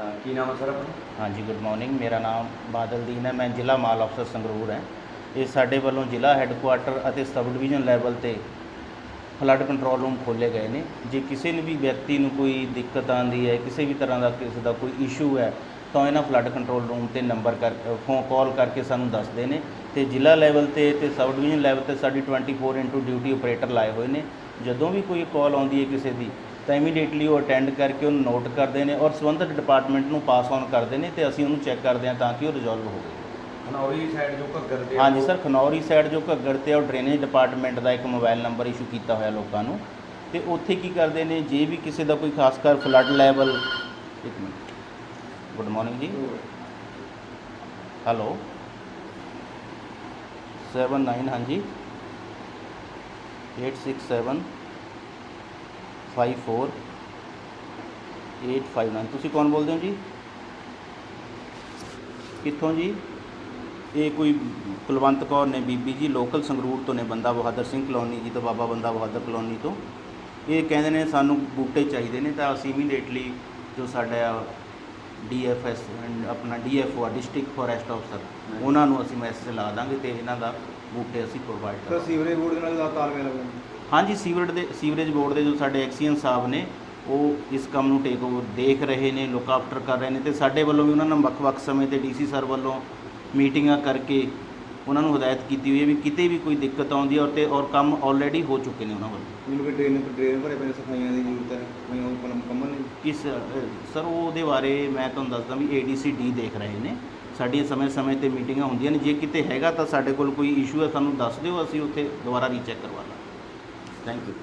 ਤਾਂ ਕੀ ਨਾਮ ਹੈ ਸਰ ਆਪਣਾ? ਹਾਂਜੀ ਗੁੱਡ ਮਾਰਨਿੰਗ ਮੇਰਾ ਨਾਮ ਬਾਦਲ ਦੀਨ ਹੈ। ਮੈਂ ਜ਼ਿਲ੍ਹਾ ਮਾਲ ਅਫਸਰ ਸੰਗਰੂਰ ਹੈ। ਇਹ ਸਾਡੇ ਵੱਲੋਂ ਜ਼ਿਲ੍ਹਾ ਹੈੱਡਕੁਆਟਰ ਅਤੇ ਸਬ ਡਿਵੀਜ਼ਨ ਲੈਵਲ ਤੇ ਫਲੱਡ ਕੰਟਰੋਲ ਰੂਮ ਖੋਲ੍ਹੇ ਗਏ ਨੇ। ਜੇ ਕਿਸੇ ਨੂੰ ਵੀ ਵਿਅਕਤੀ ਨੂੰ ਕੋਈ ਦਿੱਕਤ ਆਉਂਦੀ ਹੈ, ਕਿਸੇ ਵੀ ਤਰ੍ਹਾਂ ਦਾ ਕਿਸੇ ਦਾ ਕੋਈ ਇਸ਼ੂ ਹੈ, ਤਾਂ ਇਹਨਾਂ ਫਲੱਡ ਕੰਟਰੋਲ ਰੂਮ ਤੇ ਨੰਬਰ ਕਰ ਫੋਨ ਕਾਲ ਕਰਕੇ ਸਾਨੂੰ ਦੱਸਦੇ ਨੇ ਤੇ ਜ਼ਿਲ੍ਹਾ ਲੈਵਲ ਤੇ ਤੇ ਸਬ ਡਿਵੀਜ਼ਨ ਲੈਵਲ ਤੇ ਸਾਡੀ 24 ਡਿਊਟੀ ਆਪਰੇਟਰ ਲਾਏ ਹੋਏ ਨੇ। ਜਦੋਂ ਵੀ ਕੋਈ ਕਾਲ ਆਉਂਦੀ ਹੈ ਕਿਸੇ ਦੀ ਤਾਂ ਇਮੀਡੀਏਟਲੀ ਉਹ ਅਟੈਂਡ ਕਰਕੇ ਉਹਨੂੰ ਨੋਟ ਕਰਦੇ ਨੇ ਔਰ ਸੰਬੰਧਿਤ ਡਿਪਾਰਟਮੈਂਟ ਨੂੰ ਪਾਸ ਔਨ ਕਰਦੇ ਨੇ ਤੇ ਅਸੀਂ ਉਹਨੂੰ ਚੈੱਕ ਕਰਦੇ ਹਾਂ ਤਾਂ ਕਿ ਉਹ ਰਿਜ਼ੋਲਵ ਹੋਵੇ ਖਨੌਰੀ ਸਾਈਡ ਜੋ ਘੱਗਰ ਦੇ ਆ, ਹਾਂਜੀ ਸਰ ਖਨੌਰੀ ਸਾਈਡ ਜੋ ਘੱਗਰ ਤੇ ਉਹ ਡਰੇਨੇਜ ਡਿਪਾਰਟਮੈਂਟ ਦਾ ਇੱਕ ਮੋਬਾਈਲ ਨੰਬਰ ਇਸ਼ੂ ਕੀਤਾ ਹੋਇਆ ਲੋਕਾਂ ਨੂੰ। ਤੇ ਉੱਥੇ ਕੀ ਕਰਦੇ ਨੇ ਜੇ ਵੀ ਕਿਸੇ ਦਾ ਕੋਈ ਖਾਸ ਕਰ ਫਲੱਡ ਲੈਵਲ ਇੱਕ ਮਿੰਟ। ਗੁੱਡ ਮਾਰਨਿੰਗ ਜੀ। ਹੈਲੋ 79 ਹਾਂਜੀ। 867 54 859 ਤੁਸੀਂ ਕੌਣ ਬੋਲਦੇ ਹੋ ਜੀ? ਕਿੱਥੋਂ ਜੀ? ਇਹ ਕੋਈ ਕੁਲਵੰਤ ਕੌਰ ਨੇ ਬੀਬੀ ਜੀ ਲੋਕਲ ਸੰਗਰੂਰ ਤੋਂ ਨੇ ਬੰਦਾ ਬਹਾਦਰ ਸਿੰਘ ਕਲੋਨੀ ਜੀ ਤੋਂ ਬਾਬਾ ਬੰਦਾ ਬਹਾਦਰ ਕਲੋਨੀ ਤੋਂ। ਇਹ ਕਹਿੰਦੇ ਨੇ ਸਾਨੂੰ ਬੂਟੇ ਚਾਹੀਦੇ ਨੇ ਤਾਂ ਅਸੀਂ ਇਮੀਡੀਏਟਲੀ ਜੋ ਸਾਡਾ ਡੀਐਫਐਸ ਆਪਣਾ ਡੀਐਫਓ ਡਿਸਟ੍ਰਿਕਟ ਫੋਰੈਸਟ ਅਫਸਰ ਉਹਨਾਂ ਨੂੰ ਅਸੀਂ ਮੈਸੇਜ ਲਾ ਦਾਂਗੇ ਤੇ ਇਹਨਾਂ ਦਾ ਬੂਟੇ ਅਸੀਂ ਪ੍ਰੋਵਾਈਡ ਕਰਾਂਗੇ ਸੀਵਰੇਜ ਬੋਰਡ ਦੇ ਨਾਲ ਦਾ ਤਾਲਮੇਲ ਹੈ ਹਾਂਜੀ ਸੀਵਰੇਜ ਦੇ ਸੀਵਰੇਜ ਬੋਰਡ ਦੇ ਜੋ ਸਾਡੇ ਐਕਸੀਅਨ ਸਾਹਿਬ ਨੇ ਉਹ ਇਸ ਕੰਮ ਨੂੰ ਟੇਕ ਓਵਰ ਦੇਖ ਰਹੇ ਨੇ ਲੁੱਕ ਆਫਟਰ ਕਰ ਰਹੇ ਨੇ ਤੇ ਸਾਡੇ ਵੱਲੋਂ ਵੀ ਉਹਨਾਂ ਨਾਲ ਵੱਖ-ਵੱਖ ਸਮੇਂ ਤੇ ਡੀਸੀ ਸਰ ਵੱਲੋਂ ਮੀਟਿੰਗਾਂ ਕਰਕੇ ਉਹਨਾਂ ਨੂੰ ਹਦਾਇਤ ਕੀਤੀ ਹੋਈ ਹੈ ਵੀ ਕਿਤੇ ਵੀ ਕੋਈ ਦਿੱਕਤ ਆਉਂਦੀ ਹੈ ਔਰ ਤੇ ਔਰ ਕੰਮ ਆਲਰੇਡੀ ਹੋ ਚੁੱਕੇ ਨੇ ਉਹਨਾਂ ਵੱਲੋਂ। ਜਿਵੇਂ ਕਿ ਡਰੇਨ ਡਰੇਨ ਭਰੇ ਪਏ ਸਫਾਈਆਂ ਦੀ ਜ਼ਰੂਰਤ ਹੈ ਕੋਈ ਉਹ ਕੰਮ ਕੰਮਨ ਨਹੀਂ? ਕਿਸ ਸਰ ਉਹਦੇ ਬਾਰੇ ਮੈਂ ਤੁਹਾਨੂੰ ਦੱਸਦਾ ਵੀ ਏਡੀਸੀ ਡੀ ਦੇਖ ਰਹੇ ਨੇ। ਸਾਡੀਆਂ ਸਮੇਂ-ਸਮੇਂ ਤੇ ਮੀਟਿੰਗਾਂ ਹੁੰਦੀਆਂ ਨੇ ਜੇ ਕਿਤੇ ਹੈਗਾ ਤਾਂ ਸਾਡੇ ਕੋਲ ਕੋਈ ਇਸ਼ੂ ਹੈ ਸਾਨੂੰ ਦੱਸ ਦਿਓ ਅਸੀਂ ਉੱਥੇ ਦੁਬਾਰਾ ਰੀਚੈਕ ਕਰਵਾ ਲਾਂਗੇ। Thank you.